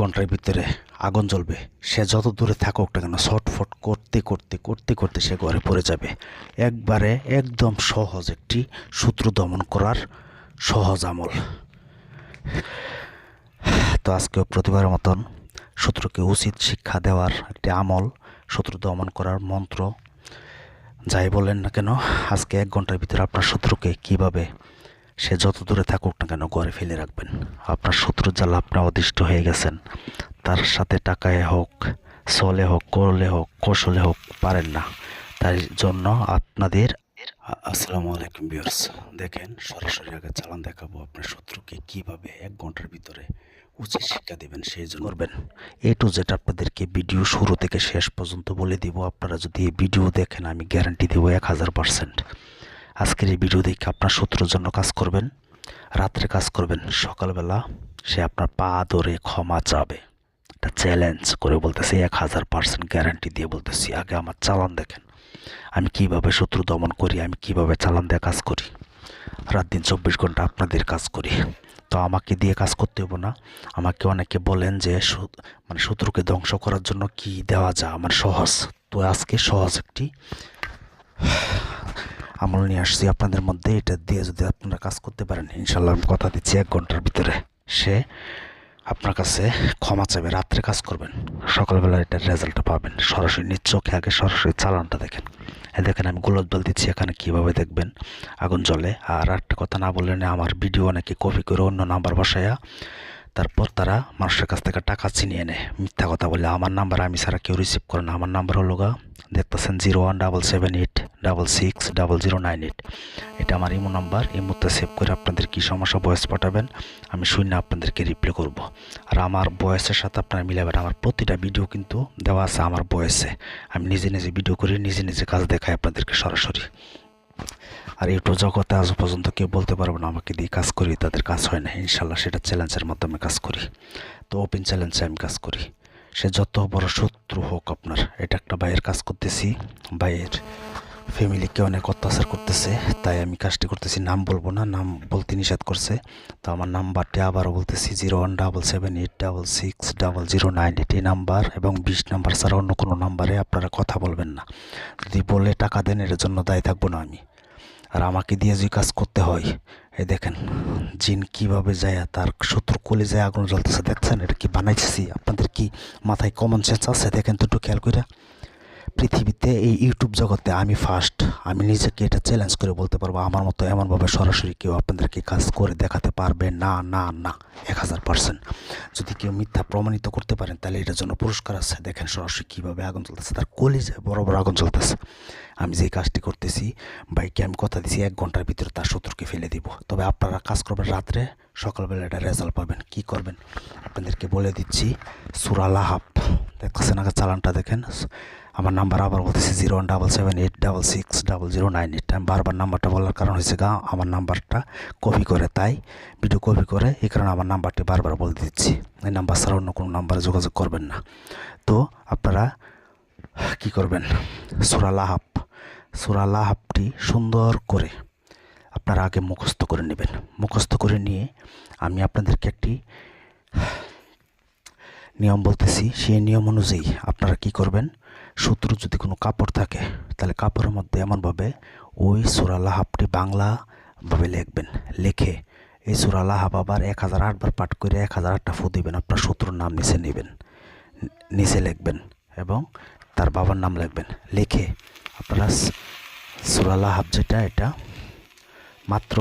ঘণ্টার ভিতরে আগুন জ্বলবে। সে যত দূরে থাকুক না কেন, ছটফট করতে করতে করতে করতে সে ঘরে পড়ে যাবে। একবারে একদম সহজ একটি শত্রু দমন করার সহজ আমল। তো আজকেও প্রতিবারের মতন শত্রুকে উচিত শিক্ষা দেওয়ার একটি আমল শত্রু দমন করার মন্ত্র। যাই বলেন না কেন, আজকে এক ঘণ্টার ভিতরে আপনার শত্রুকে কীভাবে সে যত দূরে থাকুক না কেন ঘরে ফেলে রাখবেন। আপনার শত্রুর জ্বালা আপনি অদিষ্ট হয়ে গেছেন। তার সাথে টাকায় হোক চলে হোক করলে হোক, কৌশলে হোক, পারেন না। তাই জন্য আপনাদের আসসালামু আলাইকুম বিয়ার্স দেখেন, সরাসরি আগে চালান দেখাবো আপনার শত্রুকে কীভাবে এক ঘণ্টার ভিতরে উচিত শিক্ষা দেবেন, সেই জন্য করবেন। এ টু জেড আপনাদেরকে ভিডিও শুরু থেকে শেষ পর্যন্ত বলে দিব, আপনারা যদি এই ভিডিও দেখেন, আমি গ্যারান্টি দেবো এক হাজার পার্সেন্ট আজকের এই ভিডিও দেখে আপনার শত্রুর জন্য কাজ করবেন, রাত্রে কাজ করবেন, সকালবেলা সে আপনার পা ধরে ক্ষমা চাবে। এটা চ্যালেঞ্জ করে বলতেছি, এক হাজার পার্সেন্ট গ্যারান্টি দিয়ে বলতেছি, আগে আমার চালান দেখেন, আমি কীভাবে শত্রু দমন করি, আমি কীভাবে চালান দিয়ে কাজ করি, রাত দিন চব্বিশ ঘণ্টা আপনাদের কাজ করি। তো আমাকে দিয়ে কাজ করতে হব না, আমাকে অনেকে বলেন যে মানে শত্রুকে ধ্বংস করার জন্য কি দেওয়া যায়? আমার সহজ, তো আজকে সহজ একটি আমল নিয়ে আসছি আপনাদের মধ্যে। এটা দিয়ে যদি আপনারা কাজ করতে পারেন ইনশাল্লাহ আমি কথা দিচ্ছি এক ঘণ্টার ভিতরে। সে আপনার কাছে ক্ষমা চাইবে, রাত্রে কাজ করবেন। সকালবেলা এটার রেজাল্টটা পাবেন। সরাসরি নিজ চোখে আগে সরাসরি চালানটা দেখেন। দেখেন আমি গোলদ বল দিচ্ছি এখানে, কীভাবে দেখবেন? আগুন জ্বলে। আর একটা কথা না বললেন আমার ভিডিও অনেকে কপি করে অন্য নাম্বার বসায়া তারপর তারা মানুষের কাছ থেকে টাকা ছিনিয়ে নেয়। মিথ্যা কথা বলে আমার নাম্বার আমি ছাড়া কেউ রিসিভ করে না। আমার নাম্বার হলো গা, দেখতেছেন zero one double seven eight double six double zero nine eight এটা আমার ইমো নাম্বার ইমোতে সেভ করে আপনাদের কী সমস্যা ভয়েস পাঠাবেন, আমি শূন্য আপনাদেরকে রিপ্লাই করব। আর আমার বয়সের সাথে আপনারা মিলাবেন, আমার প্রতিটা ভিডিও কিন্তু দেওয়া আছে আমার বয়সে। আমি নিজে নিজে ভিডিও করি, নিজে নিজে কাজ দেখাই আপনাদেরকে সরাসরি। আর ইউটিউব জগতে আজ পর্যন্ত কেউ বলতে পারবে না, আমাকে দিয়ে কাজ করি, তাদের কাজ হয় না ইনশাল্লাহ সেটা চ্যালেঞ্জের মাধ্যমে কাজ করি। তো ওপেন চ্যালেঞ্জে আমি কাজ করি। সে যত বড় শত্রু হোক আপনার, এটা একটা ভাইয়ের কাজ করতেছি, ভাইয়ের ফ্যামিলিকে অনেক অত্যাচার করতেছে, তাই আমি কাজটি করতেছি, নাম বলব না, নাম বলতে নিষেধ করছে। তো আমার নাম্বারটি আবারও বলতেছি, zero one double seven eight double six double zero nine eight এই নাম্বার এবং বিশ নাম্বার ছাড়া অন্য কোনো নাম্বারে আপনারা কথা বলবেন না। যদি বলে টাকা দেন, এর জন্য দায়ী থাকব না আমি। আর আমাকে দিয়ে যে কাজ করতে হয়, এই দেখেন, জিন কীভাবে যায়, তার শত্রু কলে যায়, আগুন জ্বলতেছে, দেখছেন এটা কি বানাইছি আপনাদের কি মাথায় কমন সেন্স আছে? দেখেন একটু খেয়াল করে পৃথিবীতে এই ইউটিউব জগতে আমি ফার্স্ট আমি নিজেকে এটা চ্যালেঞ্জ করে বলতে পারব, আমার মতো এমনভাবে সরাসরি কেউ আপনাদেরকে কাজ করে দেখাতে পারবে না না না, এক হাজার পার্সেন্ট যদি কেউ মিথ্যা প্রমাণিত করতে পারেন, তাহলে এটার জন্য পুরস্কার আছে। দেখেন সরাসরি কীভাবে আগুন চলতেছে তার কলিজে বড় বড় আগুন চলতেছে আমি যে কাজটি করতেছি বাইকে আমি কথা দিছি, এক ঘণ্টার ভিতরে তার শত্রুকে ফেলে দিব। তবে আপনারা কাজ করবেন রাত্রে, সকালবেলা এটা রেজাল্ট পাবেন। কি করবেন? আপনাদেরকে বলে দিচ্ছি সুরালাহাব দেখতেছেন আগে চালানটা দেখেন। আমার নাম্বার আবার বলতেছি zero one double seven eight double six double zero nine eight. আমি বারবার নাম্বারটা বলার কারণ হয়েছে গা, আমার নাম্বারটা কপি করে, তাই ভিডিও কপি করে এই কারণে আমার নাম্বারটি বারবার বলে দিচ্ছি। এই নাম্বার ছাড়া অন্য কোনো নাম্বারে যোগাযোগ করবেন না। তো আপনারা কি করবেন? সুরা লাহাব, সুরা লাহাবটি সুন্দর করে আপনারা আগে মুখস্থ করে নেবেন। মুখস্থ করে নিয়ে আমি আপনাদেরকে একটি নিয়ম বলতেছি, সেই নিয়ম অনুযায়ী আপনারা কি করবেন? শত্রু যদি কোনো কাপড় থাকে, তাহলে কাপড়ের মধ্যে এমনভাবে ওই সুরা লাহাবটি বাংলাভাবে লিখবেন। লিখে এই সুরা লাহাব আবার এক হাজার আটবার পাঠ করে এক হাজার আটটা ফু দিবেন, আপনার শত্রুর নাম নিচে নেবেন, নিচে লিখবেন এবং তার বাবার নাম লিখবেন। লিখে আপনারা সুরা লাহাব যেটা, এটা মাত্র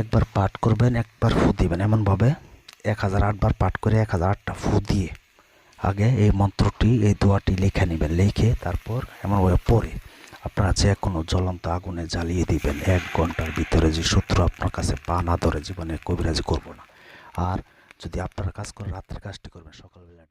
একবার পাঠ করবেন, একবার ফু দিবেন। এমনভাবে এক হাজার আটবার পাঠ করে এক হাজার আটটা ফু দিয়ে আগে এই মন্ত্রটি, এই দোয়াটি লিখে নেবেন। লিখে তারপর এমনভাবে পরে আপনারা যে কোনো জ্বলন্ত আগুনে জ্বালিয়ে দিবেন। এক ঘণ্টার ভিতরে যে শত্রু আপনার কাছে পা না ধরে জীবনে কবিরাজি করব না। আর যদি আপনারা কাজ করে রাত্রের কাজটি করবেন, সকালবেলা